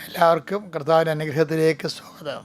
എല്ലാവർക്കും കർത്താവിന്റെ അനുഗ്രഹത്തിലേക്ക് സ്വാഗതം.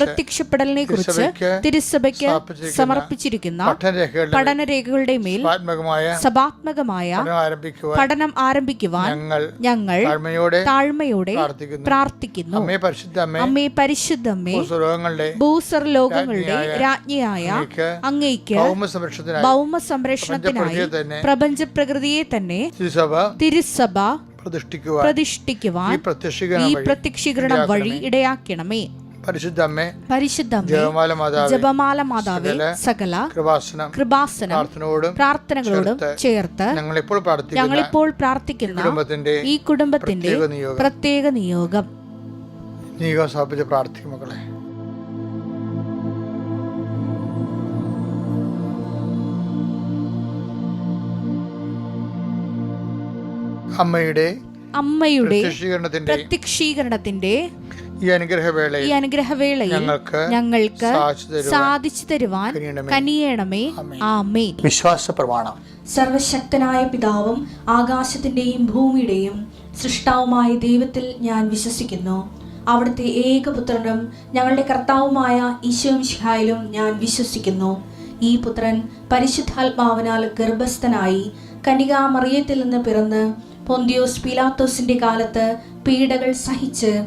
പ്രത്യക്ഷപ്പെടലിനെ കുറിച്ച് തിരുസഭയ്ക്ക് സമർപ്പിച്ചിരിക്കുന്ന പഠനരേഖകളുടെ മേൽ സഭാത്മകമായ പഠനം ആരംഭിക്കുവാൻ ഞങ്ങൾ താഴ്മയോടെ പ്രാർത്ഥിക്കുന്നു. അമ്മേ പരിശുദ്ധ അമ്മേ അമ്മേ പരിശുദ്ധമ്മേ ഭൂസർ ലോകങ്ങളുടെ രാജ്ഞിയായ അങ്ങേക്ക് അങ്ങയ്ക്ക് ഭൗമ സംരക്ഷണത്തിനായി പ്രപഞ്ചപ്രകൃതിയെ തന്നെ പ്രപഞ്ച പ്രകൃതിയെ തന്നെ തിരുസഭ പ്രതിഷ്ഠിക്കുവാൻ ഈ പ്രത്യക്ഷീകരണം വഴി ഇടയാക്കണമേ. പരിശുദ്ധ അമ്മേ പരിശുദ്ധമ്മേ ജപമാല മാതാവേ ജപമാല മാതാവേ സകല കൃപാസനം കൃപാസനം പ്രാർത്ഥനയോടും പ്രാർത്ഥനകളോടും ചേർത്ത് ഞങ്ങളിപ്പോൾ പ്രാർത്ഥിക്കുന്ന ഞങ്ങളിപ്പോൾ പ്രാർത്ഥിക്കുന്ന കുടുംബത്തിന്റെ ഈ കുടുംബത്തിന്റെ പ്രത്യേക നിയോഗം. നിയോഗം. സ്ഥാപിച്ച് പ്രാർത്ഥിക്കും മക്കളെ. അമ്മയുടെ അമ്മയുടെ പ്രത്യക്ഷീകരണത്തിന്റെ ഈ അനുഗ്രഹവേളയിൽ ഈ അനുഗ്രഹവേളയിൽ ഞങ്ങൾക്ക് ഞങ്ങൾക്ക് സാധിച്ചു തരുവാൻ. കനിയണമേ. ആമേ വിശ്വാസ പ്രമാണം സർവശക്തനായ പിതാവും ആകാശത്തിന്റെയും ഭൂമിയുടെയും സൃഷ്ടാവുമായ ദൈവത്തിൽ ഞാൻ വിശ്വസിക്കുന്നു. അവിടുത്തെ ഏകപുത്രനും ഞങ്ങളുടെ കർത്താവുമായ ഈശോംഷിഹായിലും ഞാൻ വിശ്വസിക്കുന്നു. ഈ പുത്രൻ പരിശുദ്ധാത്മാവിനാൽ ഗർഭസ്ഥനായി കനികാമറിയത്തിൽ നിന്ന് പിറന്ന് പൊന്തിയോസ് പിലാത്തോസിന്റെ കാലത്ത് പീഡകൾ സഹിച്ച്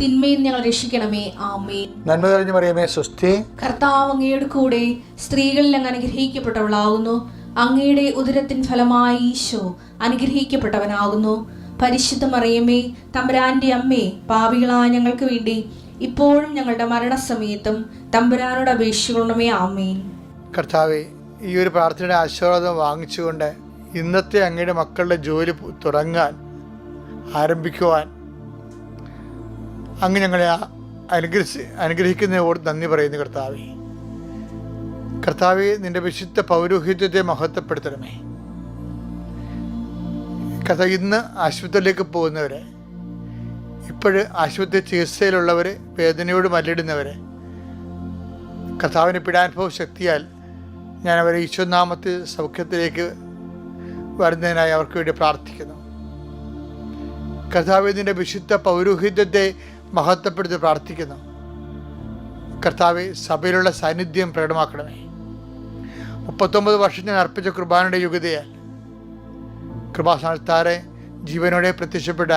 തിന്മയിൽ ഞങ്ങൾ രക്ഷിക്കണമേ. ആമേ നന്മ തെളിഞ്ഞു പറയുമേ സ്വസ്തി. കർത്താവ് അങ്ങയുടെ കൂടെ സ്ത്രീകളിൽ അങ്ങ് അനുഗ്രഹിക്കപ്പെട്ടവളാകുന്നു അങ്ങയുടെ ഉദരത്തിൻ ഫലമായി ഈശോ അനുഗ്രഹിക്കപ്പെട്ടവനാകുന്നു. പരിശുദ്ധ മറിയമേ തമ്പുരാന്റെ അമ്മേ പാവികളായ ഞങ്ങൾക്ക് വേണ്ടി ഇപ്പോഴും ഞങ്ങളുടെ മരണസമയത്തും തമ്പുരാനോട് അപേക്ഷിക്കണമേ. ആമേൻ. കർത്താവെ ഈ ഒരു പ്രാർത്ഥനയുടെ ആശീർവാദം വാങ്ങിച്ചുകൊണ്ട് ഇന്നത്തെ അങ്ങയുടെ മക്കളുടെ ജോലി തുടങ്ങാൻ ആരംഭിക്കുവാൻ അങ്ങ് ഞങ്ങളെ അനുഗ്രഹിച്ച് അനുഗ്രഹിക്കുന്നതോട് നന്ദി പറയുന്നു കർത്താവെ. കർത്താവെ നിന്റെ വിശുദ്ധ പൗരോഹിത്യത്തെ മഹത്വപ്പെടുത്തണമേ. കഥ ഇന്ന് ആശുപത്രിയിലേക്ക് പോകുന്നവരെ ഇപ്പോഴ് ആശുപത്രി ചികിത്സയിലുള്ളവർ വേദനയോട് മല്ലിടുന്നവരെ കർത്താവിന് പിടാനുഭവ ശക്തിയാൽ ഞാൻ അവരെ ഈശ്വനാമത്തിൽ സൗഖ്യത്തിലേക്ക് വരുന്നതിനായി അവർക്ക് വേണ്ടി പ്രാർത്ഥിക്കുന്നു. കർത്താവിന്റെ വിശുദ്ധ പൗരോഹിത്യത്തെ മഹത്വപ്പെടുത്തി പ്രാർത്ഥിക്കുന്നു. കർത്താവ് സഭയിലുള്ള സാന്നിധ്യം പ്രകടമാക്കണമേ. മുപ്പത്തൊമ്പത് വർഷം ഞാൻ അർപ്പിച്ച കുർബാനയുടെ യുഗതയാൽ കൃപാസ്ഥാനത്താറെ ജീവനോടെ പ്രത്യക്ഷപ്പെട്ട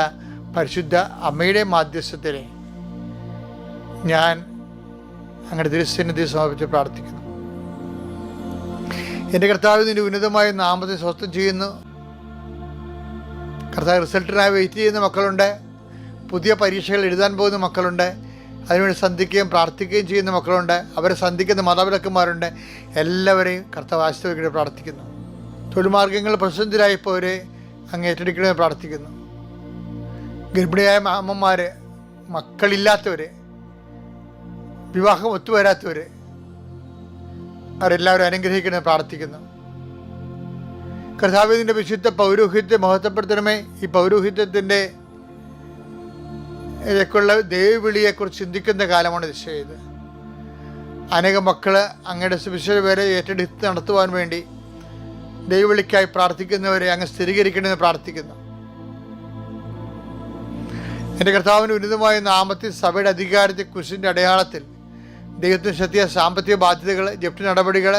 പരിശുദ്ധ അമ്മയുടെ മാധ്യസ്ഥത്തിലെ ഞാൻ അങ്ങനെ തിരുസന്നിധി സമർപ്പിച്ച് പ്രാർത്ഥിക്കുന്നു. എന്റെ കർത്താവ് നിന്റെ ഉന്നതമായ നാമത്തെ സ്വസ്ഥം ചെയ്യുന്നു. കർത്താവ് റിസൾട്ടിനായി വെയിറ്റ് ചെയ്യുന്ന മക്കളുണ്ട്. പുതിയ പരീക്ഷകൾ എഴുതാൻ പോകുന്ന മക്കളുണ്ട്. അതിനുവേണ്ടി സന്ധിക്കുകയും പ്രാർത്ഥിക്കുകയും ചെയ്യുന്ന മക്കളുണ്ട്. അവരെ സന്ധിക്കുന്ന മാതാപിതാക്കന്മാരുണ്ട്. എല്ലാവരെയും കർത്താവ് ആശ്രയിക്കണേ പ്രാർത്ഥിക്കുന്നു. തൊഴിൽമാർഗങ്ങൾ പ്രസിദ്ധരായപ്പോരെ അങ്ങ് ഏറ്റെടുക്കണമെന്ന് പ്രാർത്ഥിക്കുന്നു. ഗർഭിണിയായ അമ്മമാർ മക്കളില്ലാത്തവർ വിവാഹം ഒത്തുവരാത്തവർ അവരെല്ലാവരും അനുഗ്രഹിക്കണമെന്ന് പ്രാർത്ഥിക്കുന്നു. കർത്താവിന്റെ വിശുദ്ധ പൗരോഹിത്യം മഹത്വപ്പെടുത്തണമേ. ഈ പൗരോഹിത്യത്തിന്റെ ഇതൊക്കെയുള്ള ദൈവവിളിയെക്കുറിച്ച് ചിന്തിക്കുന്ന കാലമാണ് ഇത്. ചെയ്ത് അനേക മക്കൾ അങ്ങയുടെ സുവിശേഷ പേരെ ഏറ്റെടുത്ത് നടത്തുവാൻ വേണ്ടി ദൈവവിളിക്കായി പ്രാർത്ഥിക്കുന്നവരെ അങ്ങ് സ്ഥിരീകരിക്കണമെന്ന് പ്രാർത്ഥിക്കുന്നു. എന്റെ കർത്താവിന്റെ ഉന്നതമായ നാമത്തിൽ സഭയുടെ അധികാരത്തെ കുശിന്റെ അടയാളത്തിൽ ദൈവത്തിന് ശക്തിയ സാമ്പത്തിക ബാധ്യതകൾ ജപ്തി നടപടികൾ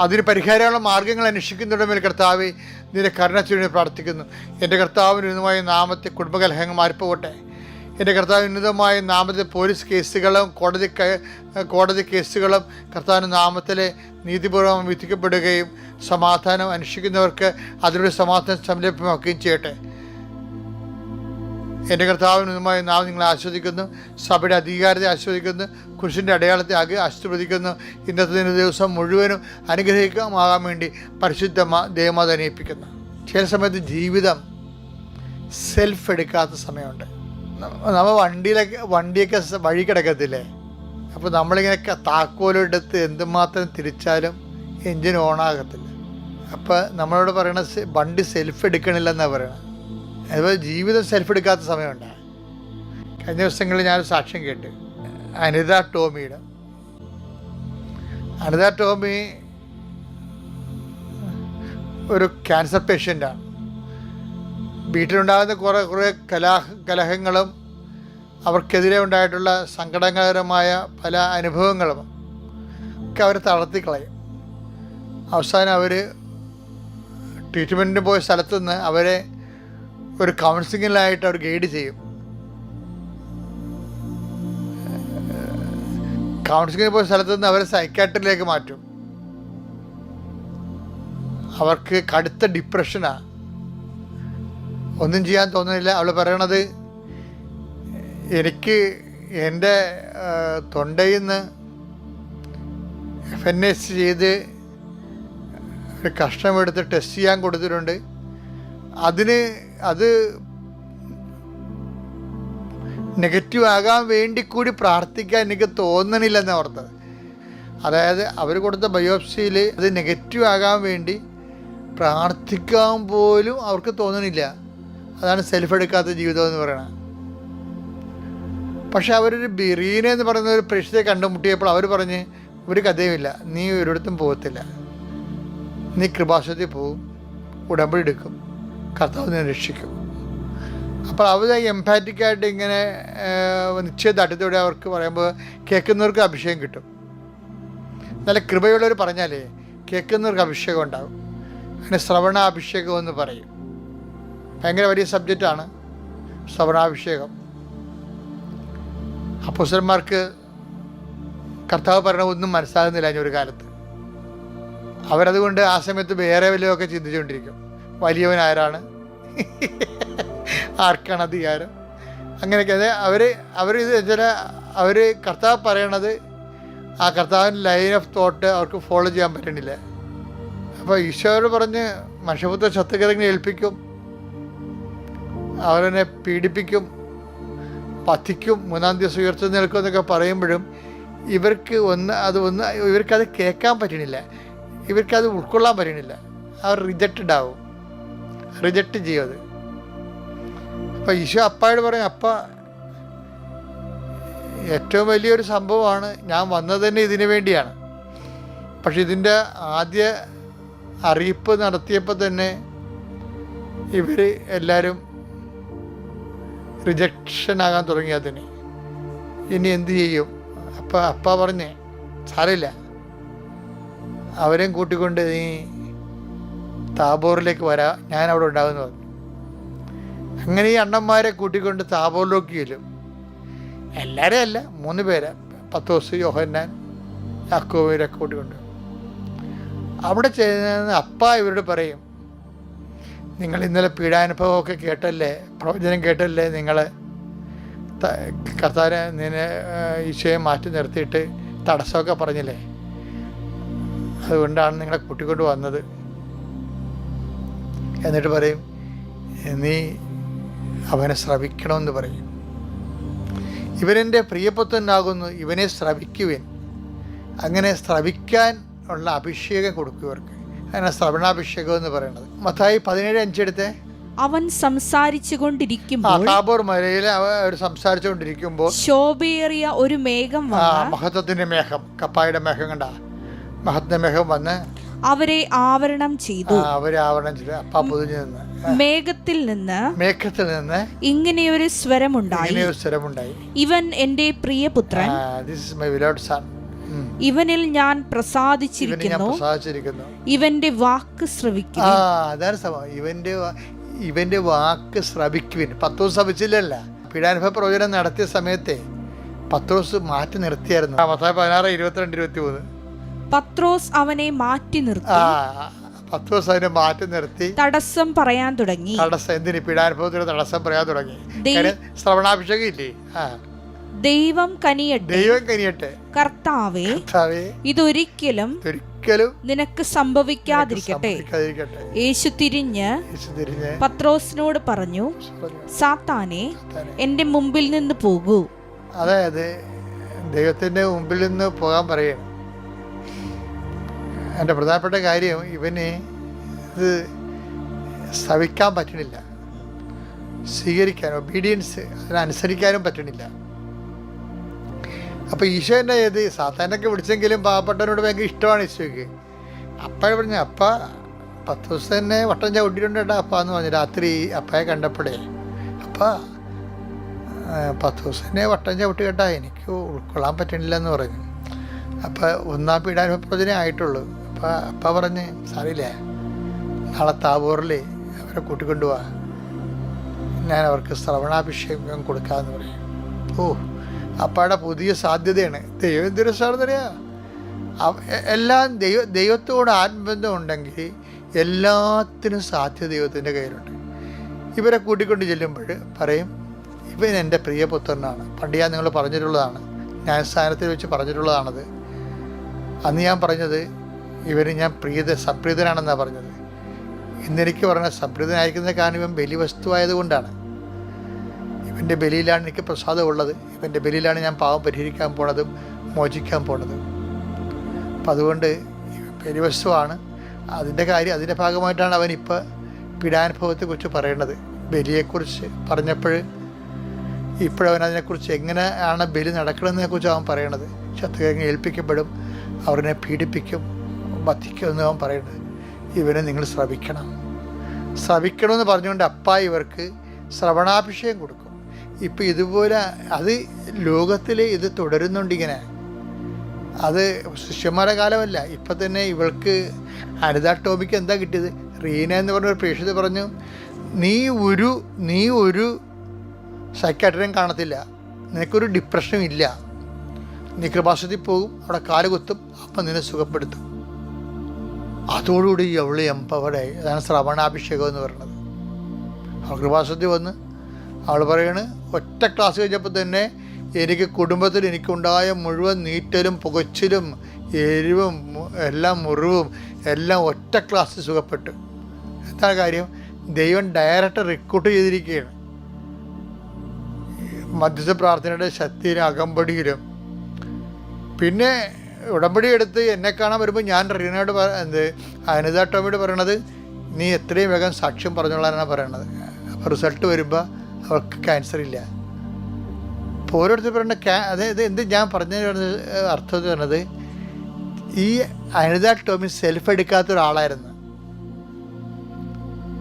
അതിന് പരിഹാരമുള്ള മാർഗങ്ങൾ അന്വേഷിക്കുന്നതിന്റെ മേൽ കർത്താവെ നിന്റെ കരുണച്ചുവിനെ പ്രാർത്ഥിക്കുന്നു. എന്റെ കർത്താവിന് ഉന്നതമായ നാമത്തെ കുടുംബകലഹങ്ങൾ മാറിപ്പോകട്ടെ. എന്റെ കർത്താവ് ഉന്നതമായ നാമത്തെ പോലീസ് കേസുകളും കോടതി കോടതി കേസുകളും കർത്താവിന്റെ നാമത്തിലെ നീതിപൂർവം വിധിക്കപ്പെടുകയും സമാധാനം അന്വേഷിക്കുന്നവർക്ക് അതിലൂടെ സമാധാനം സംരംഭമാക്കുകയും ചെയ്യട്ടെ. എന്റെ കർത്താവിനുമായി നാം നിങ്ങളെ ആസ്വദിക്കുന്നു സഭയുടെ അധികാരത്തെ ആസ്വദിക്കുന്നു കുരിശിന്റെ അടയാളത്തെ ആകെ ആശീർവദിക്കുന്നു. ഇന്നത്തെ ദിന ദിവസം മുഴുവനും അനുഗ്രഹിക്കാമാകാൻ വേണ്ടി പരിശുദ്ധ ദേവമാത അനയിപ്പിക്കുന്നു ചില സമയത്ത് ജീവിതം സെൽഫ് എടുക്കാത്ത സമയമുണ്ട്. നമ്മൾ നമ്മ വണ്ടിയിലൊക്കെ വണ്ടിയൊക്കെ വഴി കിടക്കത്തില്ലേ? അപ്പോൾ നമ്മളിങ്ങനെ താക്കോലെടുത്ത് എന്തുമാത്രം തിരിച്ചാലും എൻജിൻ ഓണാകത്തില്ല അപ്പോൾ നമ്മളോട് പറയണ വണ്ടി സെൽഫ് എടുക്കണില്ലെന്നാണ് പറയണത് അതുപോലെ ജീവിതം സെൽഫ് എടുക്കാത്ത സമയമുണ്ടാകും കഴിഞ്ഞ ദിവസങ്ങളിൽ ഞാനൊരു സാക്ഷ്യം കേട്ട്. അനിത ടോമിയുടെ. അനിത ടോമി ഒരു ക്യാൻസർ പേഷ്യന്റാണ് വീട്ടിലുണ്ടാകുന്ന കുറേ കുറേ കലാ കലഹങ്ങളും അവർക്കെതിരെ ഉണ്ടായിട്ടുള്ള സങ്കടകരമായ പല അനുഭവങ്ങളും ഒക്കെ അവർ തളർത്തിക്കളയും അവസാനം അവർ ട്രീറ്റ്മെന്റിന് പോയ സ്ഥലത്തു നിന്ന് അവരെ ഒരു കൗൺസിലിങ്ങിലായിട്ട് അവർ ഗൈഡ് ചെയ്യും. കൗൺസിലിങ്ങിന് പോയ സ്ഥലത്ത് നിന്ന് അവരെ സൈക്കാട്രിയിലേക്ക് മാറ്റും. അവർക്ക് കടുത്ത ഡിപ്രഷനാണ് ഒന്നും ചെയ്യാൻ തോന്നുന്നില്ല. അവൾ പറയണത് എനിക്ക് എന്റെ തൊണ്ടയിൽ നിന്ന് എഫ് എൻ എസ് ചെയ്ത് ഒരു കഷ്ണമെടുത്ത് ടെസ്റ്റ് ചെയ്യാൻ കൊടുത്തിട്ടുണ്ട്. അതിന് അത് നെഗറ്റീവ് ആകാൻ വേണ്ടി കൂടി പ്രാർത്ഥിക്കാൻ എനിക്ക് തോന്നണില്ലെന്ന് ഓർത്തത്. അതായത് അവർ കൊടുത്ത ബയോപ്സിയിൽ അത് നെഗറ്റീവ് ആകാൻ വേണ്ടി പ്രാർത്ഥിക്കാൻ പോലും അവർക്ക് തോന്നണില്ല. അതാണ് സെൽഫ് എടുക്കാത്ത ജീവിതം എന്ന് പറയുന്നത് പക്ഷെ അവരൊരു ബിറീന എന്ന് പറയുന്ന ഒരു പ്രശ്നത്തെ കണ്ടുമുട്ടിയപ്പോൾ അവർ പറഞ്ഞ് ഒരു കഥയുമില്ല. നീ ഒരിടത്തും പോകത്തില്ല. നീ കൃപാസത്തിൽ പോവും. ഉടമ്പടി എടുക്കും. കർത്താവ് നിന്നെ രക്ഷിക്കും. അപ്പോൾ അവർ എംപാറ്റിക്കായിട്ട് ഇങ്ങനെ നിശ്ചയദാർഢ്യത്തോടെ അവർക്ക് പറയുമ്പോൾ കേൾക്കുന്നവർക്ക് അഭിഷേകം കിട്ടും. നല്ല കൃപയുള്ളവർ പറഞ്ഞാലേ കേൾക്കുന്നവർക്ക് അഭിഷേകം ഉണ്ടാകും അങ്ങനെ ശ്രവണാഭിഷേകം എന്ന് പറയും. ഭയങ്കര വലിയ സബ്ജക്റ്റാണ് ശ്രവണാഭിഷേകം. അപ്പോസന്മാർക്ക് കർത്താവ് പറഞ്ഞ ഒന്നും മനസ്സിലാകുന്നില്ല അതിനൊരു കാലത്ത്. അവരതുകൊണ്ട് ആ സമയത്ത് വേറെ വലിയൊക്കെ ചിന്തിച്ചുകൊണ്ടിരിക്കും. വലിയവൻ ആരാണ്? ആർക്കാണ് അധികാരം? അങ്ങനെയൊക്കെ. അതെ അവർ അവർ ഇത് ചില അവർ കർത്താവ് പറയണത് ആ കർത്താവിന്റെ ലൈൻ ഓഫ് തോട്ട് അവർക്ക് ഫോളോ ചെയ്യാൻ പറ്റണില്ല. അപ്പോൾ ഈശോയോട് പറഞ്ഞ് മനുഷ്യപുത്ര ശത്രുക്കരങ്ങനെ ഏൽപ്പിക്കും അവരെന്നെ പീഡിപ്പിക്കും പതിക്കും മൂന്നാം ദിവസം ഉയർത്തി നിൽക്കും എന്നൊക്കെ പറയുമ്പോഴും ഇവർക്ക് ഒന്ന് അത് ഒന്ന് ഇവർക്കത് കേൾക്കാൻ പറ്റണില്ല. ഇവർക്കത് ഉൾക്കൊള്ളാൻ പറ്റണില്ല. അവർ റിജക്റ്റഡ് ആവും. റിജക്റ്റ് ചെയ്യും അത്. അപ്പം ഈശോ അപ്പായോട് പറയും അപ്പ ഏറ്റവും വലിയൊരു സംഭവമാണ് ഞാൻ വന്നത് തന്നെ ഇതിനു വേണ്ടിയാണ്. പക്ഷെ ഇതിന്റെ ആദ്യ അറിയിപ്പ് നടത്തിയപ്പോൾ തന്നെ ഇവർ എല്ലാവരും റിജക്ഷൻ ആകാൻ തുടങ്ങി അതിന്. ഇനി എന്തു ചെയ്യും? അപ്പം അപ്പ പറഞ്ഞേ സാരമില്ല. അവരെയും കൂട്ടിക്കൊണ്ട് നീ താബോറിലേക്ക് വരാ ഞാൻ അവിടെ ഉണ്ടാകുമെന്ന് പറഞ്ഞു. അങ്ങനെ ഈ അണ്ണന്മാരെ കൂട്ടിക്കൊണ്ട് താബോറിലേക്ക് ചെല്ലും എല്ലാവരും അല്ല മൂന്ന് പേര് പത്തോസ് യോഹന്നാൻ യാക്കോബിരൊക്കെ കൂട്ടിക്കൊണ്ട്. അവിടെ ചെയ്യുന്ന അപ്പ ഇവരോട് പറയും നിങ്ങൾ ഇന്നലെ പീഡാനുഭവമൊക്കെ കേട്ടല്ലേ പ്രവചനം കേട്ടല്ലേ നിങ്ങൾ കർത്താരെ നിന്നെ ഈശോയെ മാറ്റി നിർത്തിയിട്ട് തടസ്സമൊക്കെ പറഞ്ഞില്ലേ? അതുകൊണ്ടാണ് നിങ്ങളെ കൂട്ടിക്കൊണ്ട് വന്നത്. എന്നിട്ട് പറയും നീ അവനെ ശ്രവിക്കണമെന്ന് പറയും. ഇവനെന്റെ പ്രിയപുത്രനാകുന്നു ഇവനെ ശ്രവിക്കുവിൻ അങ്ങനെ ശ്രവിക്കാൻ ഉള്ള അഭിഷേകം കൊടുക്കും ഇവർക്ക്. അങ്ങനെ ശ്രവണാഭിഷേകം എന്ന് പറയുന്നത്. മത്തായി പതിനേഴ് അഞ്ചെടുത്ത് അവൻ സംസാരിച്ചു കൊണ്ടിരിക്കുമ്പോൾ താബോർ മലയിൽ അവർ സംസാരിച്ചുകൊണ്ടിരിക്കുമ്പോൾ ശോഭയേറിയ ഒരു മേഘം മഹത്വത്തിന്റെ മേഘം കപ്പായുടെ മേഘം കണ്ട? മഹത്വ മേഘം വന്ന് അവരെ ആവരണം ചെയ്തു. അവരെ ആവരണം ചെയ്തു. അപ്പ പൊതിഞ്ഞു നിന്ന്. മേഘത്തിൽ നിന്ന് മേഘത്തിൽ നിന്ന് ഇങ്ങനെയൊരു സ്വരമുണ്ടായി. ഇങ്ങനെ ഒരു സ്ഥലമുണ്ടായി ഇവൻ എന്റെ പ്രിയപുത്രൻ. This is my beloved son ഇവനിൽ ഞാൻ പ്രസാദിച്ചിരിക്കുന്നു. ഇവന്റെ വാക്ക് സംഭവം. ഇവന്റെ ഇവന്റെ വാക്ക് ശ്രവിക്കുവിൻ. പത്ത് ദിവസം ശ്രവിച്ചില്ലല്ല. പീഡാനുഭവ പ്രവചനം നടത്തിയ സമയത്തെ പത്ത് ദിവസം മാറ്റി നിർത്തിയായിരുന്നു. പതിനാറ് ഇരുപത്തിരണ്ട് ഇരുപത്തി മൂന്ന് പത്രോസ് അവനെ മാറ്റി നിർത്തി. പത്രോസ് അതിനെ മാറ്റി നിർത്തി. തടസ്സം പറയാൻ തുടങ്ങി. തടസ്സം എന്തിന് പീഡാനുഭവത്തിന് തടസ്സം പറയാൻ തുടങ്ങി? ശ്രവണാഭിഷേകം ഇല്ലേ? ദൈവം കനിയട്ടെ. ദൈവം കനിയട്ടെ. കർത്താവേ ഇതൊരിക്കലും ഒരിക്കലും നിനക്ക് സംഭവിക്കാതിരിക്കട്ടെ. യേശു തിരിഞ്ഞ് പത്രോസിനോട് പറഞ്ഞു സാത്താനെ "സാത്താനെ, എന്റെ മുമ്പിൽ നിന്ന് പോകൂ. അതായത് ദൈവത്തിന്റെ മുമ്പിൽ നിന്ന് പോകാൻ പറയണം എന്റെ പ്രധാനപ്പെട്ട കാര്യം ഇവന് ഇത് സവിക്കാൻ പറ്റണില്ല. സ്വീകരിക്കാൻ ഒബീഡിയൻസ് അതിനനുസരിക്കാനും പറ്റണില്ല. അപ്പോൾ ഈശോ എന്നെ ഏത് സാത്താനൊക്കെ വിളിച്ചെങ്കിലും പാവപ്പെട്ടവനോട് ഭയങ്കര ഇഷ്ടമാണ് ഈശോയ്ക്ക്. അപ്പഴ പറഞ്ഞു അപ്പ പത്ത് ദിവസം തന്നെ വട്ടം ഒട്ടിട്ടുണ്ട് അപ്പ എന്ന് പറഞ്ഞു രാത്രി അപ്പയെ കണ്ടപ്പോഴേ അപ്പ പത്ത് ദിവസം തന്നെ വട്ടം ചവിട്ടി കേട്ടാ എനിക്ക് ഉൾക്കൊള്ളാൻ പറ്റണില്ല എന്ന് പറഞ്ഞു. അപ്പം ഒന്നാം പീഡാനുഭവത്തിനേ ആയിട്ടുള്ളൂ. അപ്പം അപ്പം പറഞ്ഞ് സാറിയില്ലേ നാളെ താവൂറിൽ അവരെ കൂട്ടിക്കൊണ്ടുപോവാ ഞാൻ അവർക്ക് ശ്രവണാഭിഷേകം കൊടുക്കാമെന്ന് പറയും. ഓ അപ്പാടെ പുതിയ സാധ്യതയാണ്. ദൈവം എന്തൊരു എല്ലാം ദൈവ ദൈവത്തോട് ആത്മബന്ധം ഉണ്ടെങ്കിൽ എല്ലാത്തിനും സാധ്യത ദൈവത്തിന്റെ കയ്യിലുണ്ട്. ഇവരെ കൂട്ടിക്കൊണ്ട് ചെല്ലുമ്പോൾ പറയും ഇവൻ എന്റെ പ്രിയപുത്രനാണ്. പണ്ട് ഞാൻ നിങ്ങൾ പറഞ്ഞിട്ടുള്ളതാണ്. ന്യായസ്ഥാനത്തിൽ വെച്ച് പറഞ്ഞിട്ടുള്ളതാണത്. അന്ന് ഞാൻ പറഞ്ഞത് ഇവന് ഞാൻ പ്രീത സപ്രീതനാണെന്നാണ് പറഞ്ഞത്. ഇന്നെനിക്ക് പറഞ്ഞ സപ്രീതനായിരിക്കുന്ന കാരണം ഇവൻ ബലി വസ്തുവായതുകൊണ്ടാണ് ഇവന്റെ ബലിയിലാണ് എനിക്ക് പ്രസാദമുള്ളത്. ഇവന്റെ ബലിയിലാണ് ഞാൻ പാവം പരിഹരിക്കാൻ പോണതും മോചിക്കാൻ പോണതും. അപ്പം അതുകൊണ്ട് ബലിവസ്തുവാണ്. അതിന്റെ കാര്യം അതിന്റെ ഭാഗമായിട്ടാണ് അവൻ ഇപ്പോൾ പീഡാനുഭവത്തെക്കുറിച്ച് പറയേണ്ടത് ബലിയെക്കുറിച്ച് പറഞ്ഞപ്പോൾ ഇപ്പോഴവൻ അതിനെക്കുറിച്ച് എങ്ങനെയാണ് ബലി നടക്കണമെന്നതിനെക്കുറിച്ച് അവൻ പറയണത്. ശത്രുകങ്ങൾ ഏൽപ്പിക്കപ്പെടും അവരെ പീഡിപ്പിക്കും വധിക്കും എന്ന് അവൻ പറയുന്നത്. ഇവനെ നിങ്ങൾ ശ്രവിക്കണം. ശ്രവിക്കണമെന്ന് പറഞ്ഞുകൊണ്ട് അപ്പ ഇവർക്ക് ശ്രവണാഭിഷേകം കൊടുക്കും. ഇപ്പം ഇതുപോലെ അത് ലോകത്തിൽ ഇത് തുടരുന്നുണ്ടിങ്ങനെ അത് ശിഷ്യന്മാരുടെ കാലമല്ല. ഇപ്പം തന്നെ ഇവൾക്ക് അനിത ടോമിക്ക് എന്താ കിട്ടിയത്? റീന എന്ന് പറഞ്ഞ ഒരു പ്രേക്ഷിത പറഞ്ഞു നീ ഒരു നീ ഒരു സൈക്കാട്രിയും കാണത്തില്ല. നിനക്കൊരു ഡിപ്രഷനും ഇല്ല. നീ കൃപാസത്തിൽ പോകും അവിടെ കാൽ കുത്തും അപ്പം നിന്നെ സുഖപ്പെടുത്തും. അതോടുകൂടി അവൾ എംപവർഡായി അതാണ് ശ്രവണാഭിഷേകം എന്ന് പറയുന്നത്. അവൾ കൃപാസത്തിൽ വന്ന് അവൾ പറയാണ് ഒറ്റ ക്ലാസ് കഴിഞ്ഞപ്പോൾ തന്നെ എനിക്ക് കുടുംബത്തിൽ എനിക്കുണ്ടായ മുഴുവൻ നീറ്റലും പുകച്ചിലും എരിവും എല്ലാം മുറിവും എല്ലാം ഒറ്റ ക്ലാസ് സുഖപ്പെട്ടു. എന്താ കാര്യം? ദൈവം ഡയറക്റ്റ് റിക്രൂട്ട് ചെയ്തിരിക്കുകയാണ്. മധ്യസ്ഥ പ്രാർത്ഥനയുടെ ശക്തിയിലും അകമ്പടിയിലും. പിന്നെ ഉടമ്പടി എടുത്ത് എന്നെ കാണാൻ വരുമ്പോൾ ഞാൻ റീനയോട് എന്ത് അനിത ടോമിയോട് പറയണത് നീ എത്രയും വേഗം സാക്ഷ്യം പറഞ്ഞോളാനാണ് പറയണത്. അപ്പോൾ റിസൾട്ട് വരുമ്പോൾ അവൾക്ക് ക്യാൻസർ ഇല്ല. അപ്പോൾ ഓരോരുത്തർ പറയുന്ന ക്യാ അതായത് എന്ത് ഞാൻ പറഞ്ഞ അർത്ഥം എന്ന് പറഞ്ഞത് ഈ അനിത ടോമി സെൽഫ് എടുക്കാത്ത ഒരാളായിരുന്നു.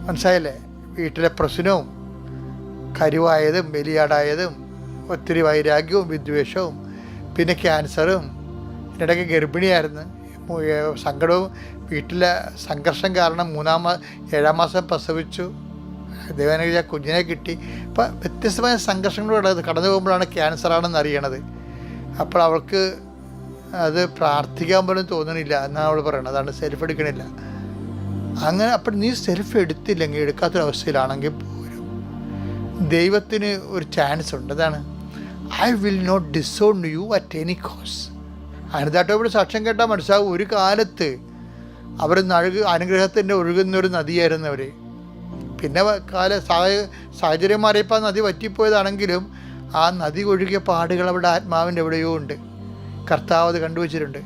മനസ്സിലായില്ലേ? വീട്ടിലെ പ്രശ്നവും കരുവായതും ബലിയാടായതും ഒത്തിരി വൈരാഗ്യവും വിദ്വേഷവും പിന്നെ ക്യാൻസറും ഇടയ്ക്ക് ഗർഭിണിയായിരുന്നു. സങ്കടവും വീട്ടിലെ സംഘർഷം കാരണം മൂന്നാം ഏഴാം മാസം പ്രസവിച്ചു. ദൈവനുഗ്രഹ കുഞ്ഞിനെ കിട്ടി. അപ്പം വ്യത്യസ്തമായ സംഘർഷങ്ങളോട് കടന്നു പോകുമ്പോഴാണ് ക്യാൻസറാണെന്ന് അറിയണത്. അപ്പോൾ അവൾക്ക് അത് പ്രാർത്ഥിക്കാൻ പോലും തോന്നണില്ല എന്നാണ് അവൾ പറയുന്നത് അതാണ് സെൽഫ് എടുക്കണില്ല. അങ്ങനെ അപ്പം നീ സെൽഫ് എടുത്തില്ലെങ്കിൽ എടുക്കാത്തൊരവസ്ഥയിലാണെങ്കിൽ പോലും ദൈവത്തിന് ഒരു ചാൻസ് ഉണ്ട്. അതാണ്. I will not disown you at any cost അനിതാട്ടോട് സാക്ഷ്യം കേട്ടാൽ മനസ്സിലാവും. ഒരു കാലത്ത് അവർ നഴുക അനുഗ്രഹത്തിന്റെ ഒഴുകുന്ന ഒരു നദിയായിരുന്നു അവർ. പിന്നെ കാല സാഹ- സാഹചര്യം മാറിയപ്പോൾ നദി വറ്റിപ്പോയതാണെങ്കിലും ആ നദി ഒഴുകിയ പാടുകൾ അവിടെ ആത്മാവിന്റെ എവിടെയോ ഉണ്ട്. കർത്താവ് അത് കണ്ടുവച്ചിട്ടുണ്ട്.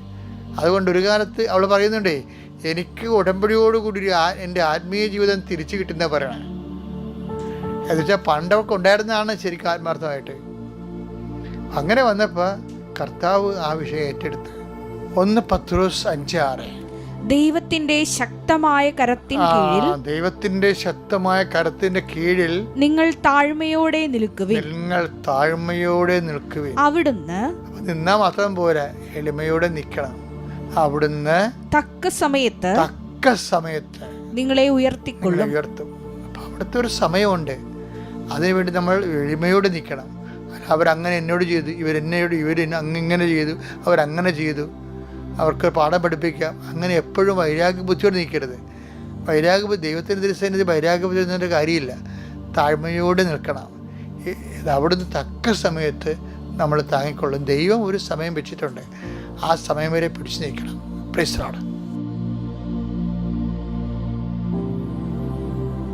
അതുകൊണ്ട് ഒരു കാലത്ത് അവൾ പറയുന്നുണ്ടേ എനിക്ക് ഉടമ്പടിയോടുകൂടി ഒരു എന്റെ ആത്മീയ ജീവിതം തിരിച്ചു കിട്ടുന്ന പറയണേ. എന്നുവെച്ചാൽ പണ്ടവർക്ക് ഉണ്ടായിരുന്നതാണ് ശരിക്കും ആത്മാർത്ഥമായിട്ട്. അങ്ങനെ വന്നപ്പോൾ കർത്താവ് ആ വിഷയം ഏറ്റെടുത്ത്. ഒന്ന് പത്രോസ് അഞ്ച് ആറ്. ദൈവത്തിന്റെ ശക്തമായ കരത്തിൻ കീഴിൽ ദൈവത്തിന്റെ ശക്തമായ കരത്തിന്റെ കീഴിൽ നിങ്ങൾ താഴ്മയോടെ നിൽക്കുവിൻ. നിങ്ങൾ താഴ്മയോടെ നിൽക്കുവിൻ. അവിടുന്ന് നിന്നാ മാത്രം പോരാ എളിമയോടെ നിൽക്കണം അവിടുന്ന് തക്ക സമയത്ത് തക്ക സമയത്ത് നിങ്ങളെ ഉയർത്തിക്കൊള്ളും. ഉയർത്തും. അപ്പൊ അവിടുത്തെ ഒരു സമയമുണ്ട്. അതിനുവേണ്ടി നമ്മൾ എളിമയോടെ നിൽക്കണം അവരങ്ങനെ എന്നോട് ചെയ്തു ഇവരെന്നോട് ഇവർ അങ്ങിങ്ങനെ ചെയ്തു അവരങ്ങനെ ചെയ്തു. അവർക്ക് പാഠം പഠിപ്പിക്കാം. അങ്ങനെ എപ്പോഴും വൈരാഗ്യ ബുദ്ധിയോട് നിൽക്കരുത്. വൈരാഗ്യ ദൈവത്തിന്റെ തിരുസന്നിധി വൈരാഗ്യ ബുദ്ധി കാര്യമില്ല. താഴ്മയോടെ നിൽക്കണം. അവിടുന്ന് തക്ക സമയത്ത് നമ്മൾ താങ്ങിക്കൊള്ളും. ദൈവം ഒരു സമയം വെച്ചിട്ടുണ്ട്. ആ സമയം വരെ പിടിച്ചു നിൽക്കണം. പ്രൈസറാണ്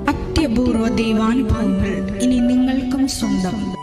അത്യപൂർവ ദൈവാനുഭവങ്ങൾ ഇനി നിങ്ങൾക്കും സ്വന്തം.